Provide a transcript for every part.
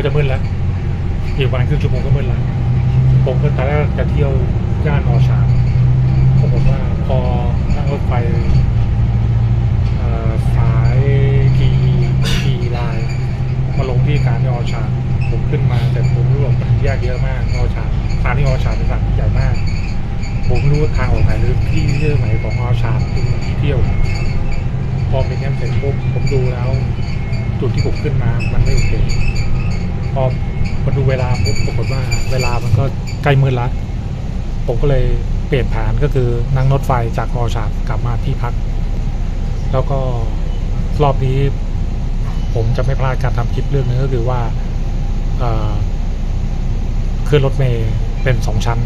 ก็จะมืดแล้วอีกวันครึ่งชั่วโมงก็มืดแล้วผมก็ตอนแรกจะเที่ยวย่านอชาร์ปรากฏว่าพอนั่งรถไฟสายทีทีไลน์มาลงที่การที่อชาผมขึ้นมาแต่ผมรู้ว่ามันแยกเยอะมากอชาร์สถานีอชาเป็นสถานที่ใหญ่มาก ผมรู้ว่าทางออกไหนหรือที่เรื่องไหนของอชาร์เป็นที่เที่ยว พอเป็นแคมป์เสร็จปุ๊บผมดูแล้ว จุดที่ผมขึ้นมามันไม่โอเค พอมาดูเวลาปุ๊บปรากฏว่าเวลามันก็ใกล้มืดละผมก็เลยเปลี่ยนแผนก็คือนั่งรถไฟจากอชาร์กลับมาที่พัก แล้วก็รอบนี้ผมจะไม่พลาดการทำคลิปเรื่องนึงก็คือว่าขึ้นรถเมย์เป็นสองชั้น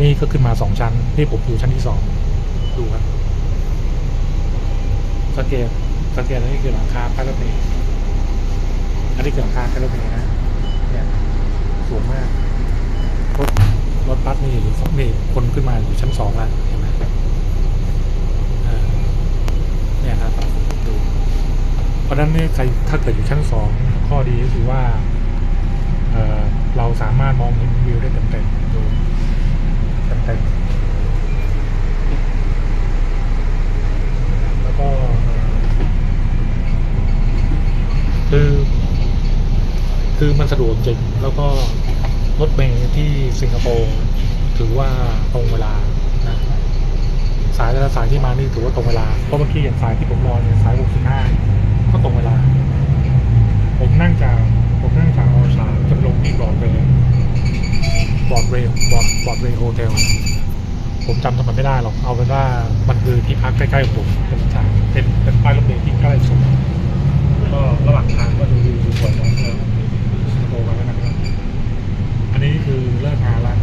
นี่ก็ขึ้นมาสองชั้น นี่ผมอยู่ชั้นที่สองดูครับสังเกตสังเกตอันนี้คือหลังคาป้ารถเมย์อันนี้คือหลังคาป้ารถเมย์นะ เนี่ยสูงมากรถรถบัสนี่หรือนี่คนขึ้นมาอยู่ชั้นสองละเห็นไหมเนี่ยครับดูเพราะฉะนั้นเนี่ยใครถ้าเกิดอยู่ชั้นสองข้อดีก็คือว่าเอเราสามารถมองเห็นวิวได้เต็มๆดูเต็มๆแล้วก็เอ่อคือ คือมันสะดวกจริงแล้วก็รถเมล์ที่สิงคโปร์ถือว่าตรงเวลานะสายแต่ละสายที่มานี่ถือว่าตรงเวลาเพราะเมื่อกี้อย่างสายที่ผมรอเนี่ยสาย 65 ก็ตรงเวลา ผมนั่งจากผมนั่งจากออชาจะไปลงที่บอร์ดเวย์บอร์ดเวย์บอร์ดบอร์ดเวย์โฮเทลผมจำถนนไม่ได้หรอกเอาเป็นว่ามันคือที่พักใกล้ๆของผมเป็นจากเป็นเป็นป้ายรถเมล์ที่ใกล้สุดก็ระหว่างทางก็ดูวิวสวยๆ โปร์กันแล้วนะครับ อันนี้คือเลิกงานล้ว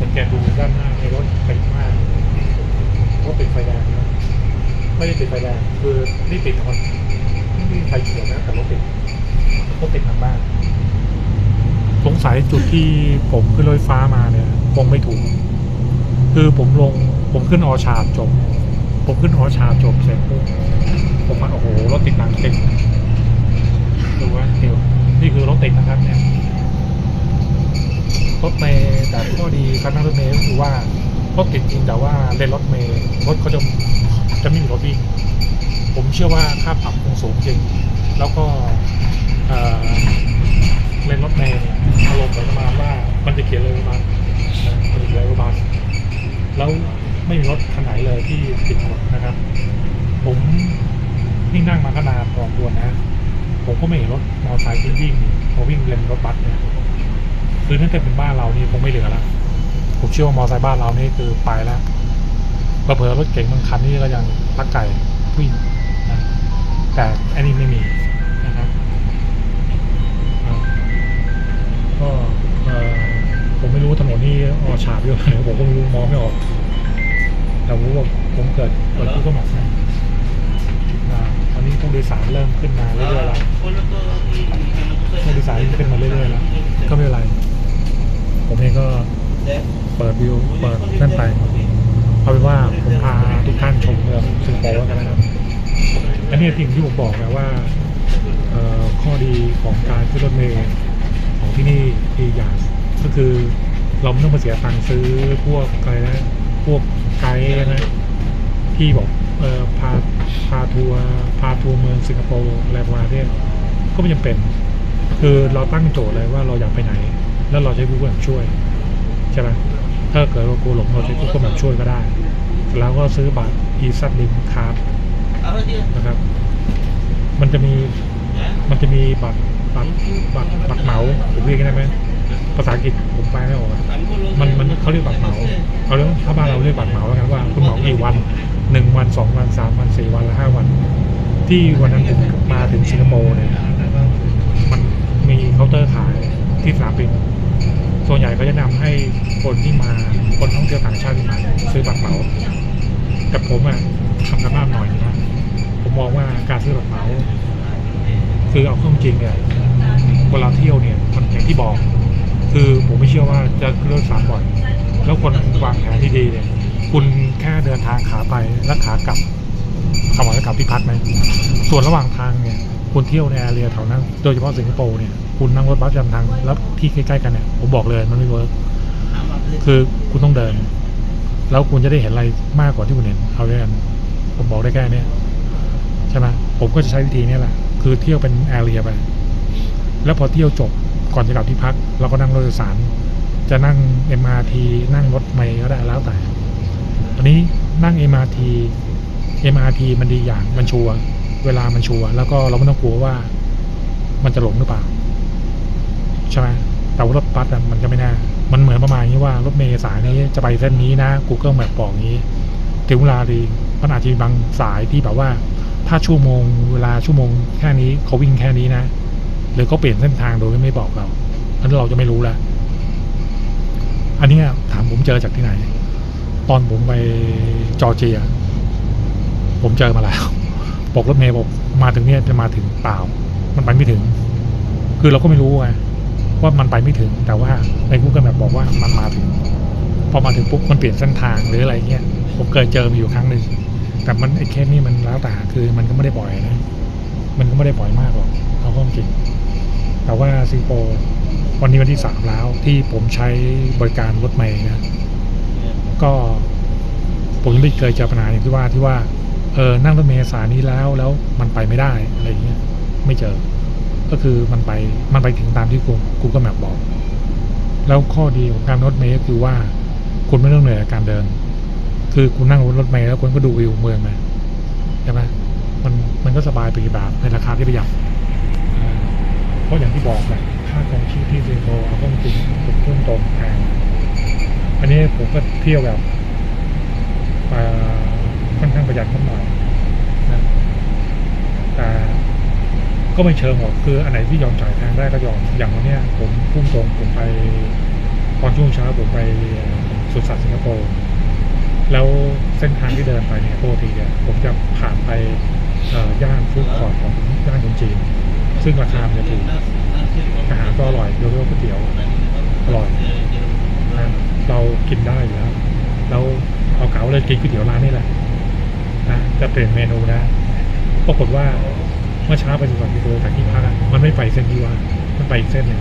สังเกตดูด้านหน้าในรถติดมากรถติดไฟแดงนะไม่ได้ติดไฟแดงคือนี่ติดของมันไม่มีไฟเขียวนะแต่รถติดรถติดทางบ้านสงสัยจุดที่ผมขึ้นรถไฟฟ้ามาเนี่ยคงไม่ถูก คือผมลงผมขึ้นออชาร์ดจบ ผมขึ้นออชาร์ดจบเสร็จปุ๊บผมมาโอ้โหรถติดหนังติดดูว่าเดียว นี่คือรถติดนะครับเนี่ยรถเมย์แต่ข้อดีการนั่งรถเมย์ก็คือว่ารถติดจริงแต่ว่าเลนรถเมย์รถเขาจะจะไม่มีรถวิ่งผมเชื่อว่าค่าปรับคงสูงจริง แล้วก็เออเลนรถเมย์เนี่ยอารมณ์เหมือนประมาณว่ามันจะเขียนเลยประมาณมันจะเขียนเลยประมาณแล้วไม่มีรถคันไหนเลยที่ติดหมดนะครับ ผมนี่นั่งมาก็นานพอควรนะ ผมก็ไม่เห็นรถ มอเตอร์ไซค์ที่วิ่งมาวิ่งเลนรถบัสเนี่ยคือถ้าเกิดเป็นบ้านเรานี่คงไม่เหลือล้วผมเชื่อว่ามอไซค์บ้านเรานี่คือไปแล้วเผลอรถเก๋งบางคันนี่ก็ยังลักไก่วิ่งนะแต่อันนี้ไม่มีนะครับก็ผมไม่รู้ถนนนี่ออฉาบเยอะไหนผมก็ไม่รู้มองไม่ออกแต่ผมว่าผมเกิดเกิดที่ก็หมักนะ นี้ผู้โดยสารเริ่มขึ้นมาเรื่อยๆแล้วผู้โดยสารขึ้นมาเรื่อยๆแล้วก็ไม่เป็นไร ผมเองก็เปิดวิวเปิดนั่นไปเอาเป็นว่าผมพาทุกท่านชมเมืองสิงคโปร์กันนะครับอันนี้สิ่งที่ผมบอกนะว่าข้อดีของการขึ้นรถเมล์ของที่นี่ดีอย่างก็คือเราไม่ต้องมาเสียตังค์ซื้อพวกอะไรนะพวกไกด์นะที่บอกพาาทัวร์พาทัวร์เมืองสิงคโปร์อะไรประมาณเนี้ยก็ไม่จำเป็น คือเราตั้งโจทย์เลยว่าเราอยากไปไหน แล้วเราใช้ Google Map ช่วยใช่ไหมถ้าเกิดเรากลัวหลงเราใช้ Google Map ช่วยก็ได้ แล้วก็ซื้อบัตร e s a t Link Card นะครับ มันจะมีมันจะมีบัตรบัตรบัตรบัตรเหมาผมเรียกได้ไหมภาษาอังกฤษผมแปลไม่ออกมันมันเขาเรียกบัตรเหมาเอาเรื่องถ้าบ้านเราเรียกบัตรเหมาแล้วกันว่าคุณเหมากี่วัน หนึ่งวันสองวันสามวันสี่วันและห้าวัน ที่วันนั้นผมมาถึงสิงคโปร์เนี่ยมันมีเคาน์เตอร์ขายที่สนามบินส่วนใหญ่ก็จะนำให้คนที่มาคนท่องเที่ยวต่างชาติที่มาซื้อบัตรเหมาแต่ผมอะทำกันบ้านหน่อยนะผมมองว่าการซื้อบัตรเหมาคือเอาเข้าจริงเนี่ยเวลาเที่ยวเนี่ยมันอย่างที่บอก คือผมไม่เชื่อว่าจะเลือกสามบ่อย แล้วคนวางแผนที่ดีเนี่ย คุณแค่เดินทางขาไปและขากลับสวรรค์กับที่พักไหมส่วนระหว่างทางเนี่ยคุณเที่ยวในแอเรียแถวนั้น โดยเฉพาะสิงคโปร์เนี่ยคุณนั่งรถบัสจำทางแล้วที่ใกล้ๆกันเนี่ยผมบอกเลยมันไม่เวิร์กคือคุณต้องเดิน แล้วคุณจะได้เห็นอะไรมากกว่าที่คุณเห็นเอาด้วยกันผมบอกได้แค่นี้ใช่ไหมผมก็จะใช้วิธีนี้แหละคือเที่ยวเป็นแอเรียไปแล้วพอเที่ยวจบก่อนจะกลับที่พัก เราก็นั่งรถโดยสาร จะนั่ง MRT นั่งรถเมล์ก็ได้แล้วแต่ ตอนนี้นั่ง MRT MRT มันดีอย่างมันชัวร์เวลามันชัวร์แล้วก็เราไม่ต้องกลัวว่ามันจะหลงหรือเปล่าใช่ไหมแต่ว่ารถบัสมันจะไม่แน่มันเหมือนประมาณนี้ว่ารถเมล์สายนี้จะไปเส้นนี้นะ Google Map บอกงี้ถึงเวลาดีมันอาจจะมีบางสายที่แบบว่า ถ้าชั่วโมงเวลาชั่วโมงแค่นี้เขาวิ่งแค่นี้นะหรือเขาเปลี่ยนเส้นทางโดยไม่บอกเราอันนั้นเราจะไม่รู้แล้วอันนี้ถามผมเจอจากที่ไหน ตอนผมไปจอร์เจีย ผมเจอมาแล้วบอกรถเมย์บอกมาถึงเนี่ยจะมาถึงเปล่า มันไปไม่ถึง คือเราก็ไม่รู้ไงว่ามันไปไม่ถึง แต่ว่าใน Google Map บอกว่ามันมาถึง พอมาถึงปุ๊บมันเปลี่ยนเส้นทางหรืออะไรเงี้ยผมเคยเจอมาอยู่ครั้งหนึ่งแต่มันไอ้เคสนี้มันแล้วแต่คือมันก็ไม่ได้บ่อยนะ มันก็ไม่ได้บ่อยมากหรอกเอาข้อจริงแต่ว่าสิงคโปร์วันนี้วันที่สามแล้วที่ผมใช้บริการรถเมย์นะ ก็ผมยังไม่เคยเจอปัญหาอย่างที่ว่าที่ว่าเออนั่งรถเมล์สายนี้แล้วแล้วมันไปไม่ได้อะไรอย่างเงี้ยไม่เจอ ก็คือมันไปมันไปถึงตามที่กูกูก็แมปบอก แล้วข้อดีของการรถเมล์ก็คือว่าคุณไม่ต้องเหนื่อยกับการเดิน คือคุณนั่งรถเมล์แล้วคุณก็ดูวิวเมืองมาใช่ไหมมันมันก็สบายไปอีกแบบในราคาที่ประหยัดเพราะอย่างที่บอกแหละค่าครองชีพที่สิงคโปร์เอาเข้าจริงผมพุ่งตรงแพง อันนี้ผมก็เที่ยวแบบค่อนข้างประหยัดนิดหน่อยนะแต่ก็ไม่เชิงหรอกคืออันไหนที่ยอมจ่ายแพงได้ก็ยอมอย่างวันนี้ผมพุ่งตรงผมไปตอนช่วงเช้าผมไปสุดสัตว์สิงคโปร์แล้วเส้นทางที่เดินไปเนี่ยปกติเนี่ยผมจะผ่านไปย่านฟู้ดคอร์ทของย่านคนจีน ซึ่งราคามันจะถูกอาหารก็อร่อยโดยเฉพาะก๋วยเตี๋ยวอร่อย กินได้อยู่แล้วแล้วเอาเก๋าเลยกินก๋วยเตี๋ยวร้านนี่แหละนะจะเปลี่ยนเมนูนะปรากฏว่าเมื่อเช้าไปสุพรรณบุรีจากที่พักมันไม่ไปเส้นที่ว่ามันไปอีกเส้นหนึ่ง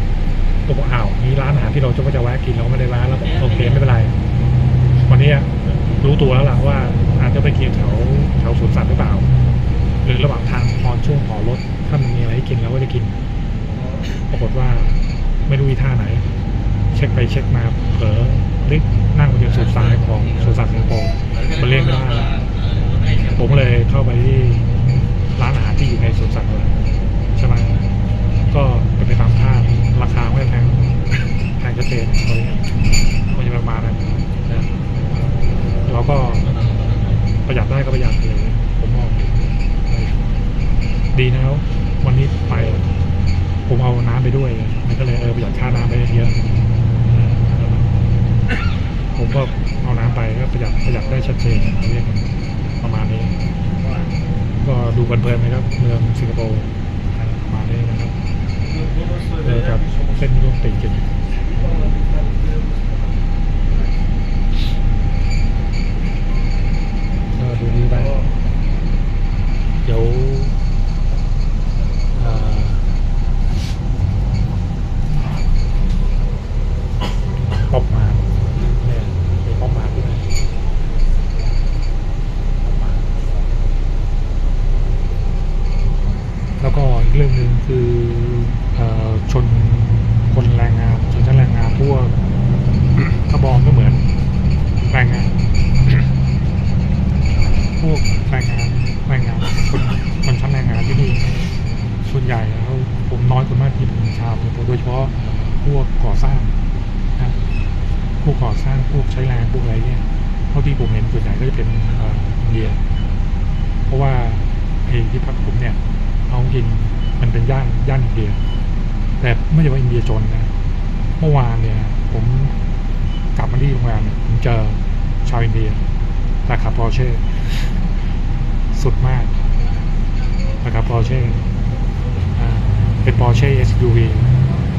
ตัวอกอ้าวมีร้านอาหารที่เราจะว่าจะแวะกินเราไม่ได้แวะแล้วโอเคไม่เป็นไรวันนี้รู้ตัวแล้วล่ะว่าอาจจะไปกินแถวแถวสวนสัตว์หรือเปล่า หรือระหว่างทางพอช่วงขอรถถ้ามันมีอะไรให้กินเราก็จะกิน ปรากฏว่าไม่รู้อีท่าไหน เช็คไปเช็คมาเผลอ ลิกนั่งบนสุดสายของสวนสัตว์สิงคโปร์มันเรียกไม่ได้ผมเลยเข้าไปที่ร้านอาหารที่อยู่ในสวนสัตว์เลยใช่ไหมก็เป็นไปตามคาดราคาไม่แพงแพงชัดเจนเลยมันจะประมาณนั้นนะเราก็ประหยัดได้ก็ประหยัดเลย ผมมองดีนะครับวันนี้ไป ผมเอาน้ำไปด้วย มันก็เลยเออประหยัดค่าน้ำไปเยอะ ผมก็เอาน้ำไปก็ประห ยับขยับได้ชัดเจนเรียกประมาณนี้ ก็ดูเพลินๆนะครับ เมืองสิงคโปร์ประมาณนี้นะครับเจอกับเส้นร่วมติดจริงก็ดูดีไปเดี๋ยวเอ่อ ป๊อปมาเนี่ยมีป๊อปมาด้วยป๊อปมาแล้วก็อีกเรื่องหนึ่งคือเอ่อชนคนแรงงานชนชั้นแรงงานพวก กระบองก็เหมือนแรงงาน พวกแรงงานแรงงานคนคนชั้นแรงงานที่นี่ส่วนใหญ่แล้วผมน้อยคนมากที่เป็นชาวสิงคโปร์โดยเฉพาะพวกก่อสร้างนะ พวกก่อสร้างพวกใช้แรงพวกอะไรเนี่ยเท่าที่ผมเห็นส่วนใหญ่ก็จะเป็นเอ่ออินเดียเพราะว่าไอ้ที่พักผมเนี่ย เอาจริงมันเป็นย่านย่านอินเดีย แต่ไม่ใช่ว่าอินเดียจนนะ เมื่อวานเนี่ย ผมกลับมาที่โรงแรมผมเจอชาวอินเดียราคาปอเช่สุดมากราคาปอเช่เป็นปอร์เช่ SUV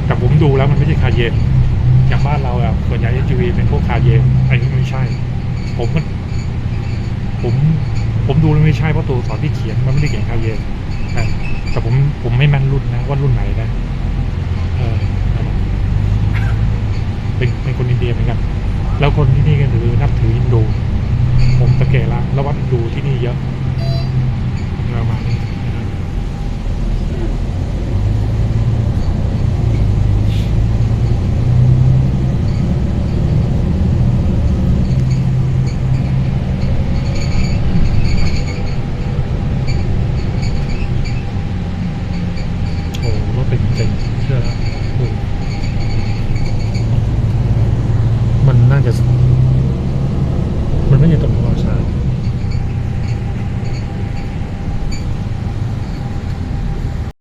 แต่ผมดูแล้วมันไม่ใช่คาเยนอย่างบ้านเราอะส่วนใหญ่ SUV เป็นพวกคาเยนอันนี้ไม่ใช่ ผมผมผมดูแล้วไม่ใช่เพราะตัวสอนที่เขียนมันไม่ได้เขียนคาเยนแต่แต่ผมผมไม่แม่นรุ่นนะว่ารุ่นไหนนะเออเป็นเป็นคนอินเดียเหมือนกันแล้วคนที่นี่ก็ถือนับถืออินโด ผมสังเกตละแล้ววัดฮินดูที่นี่เยอะ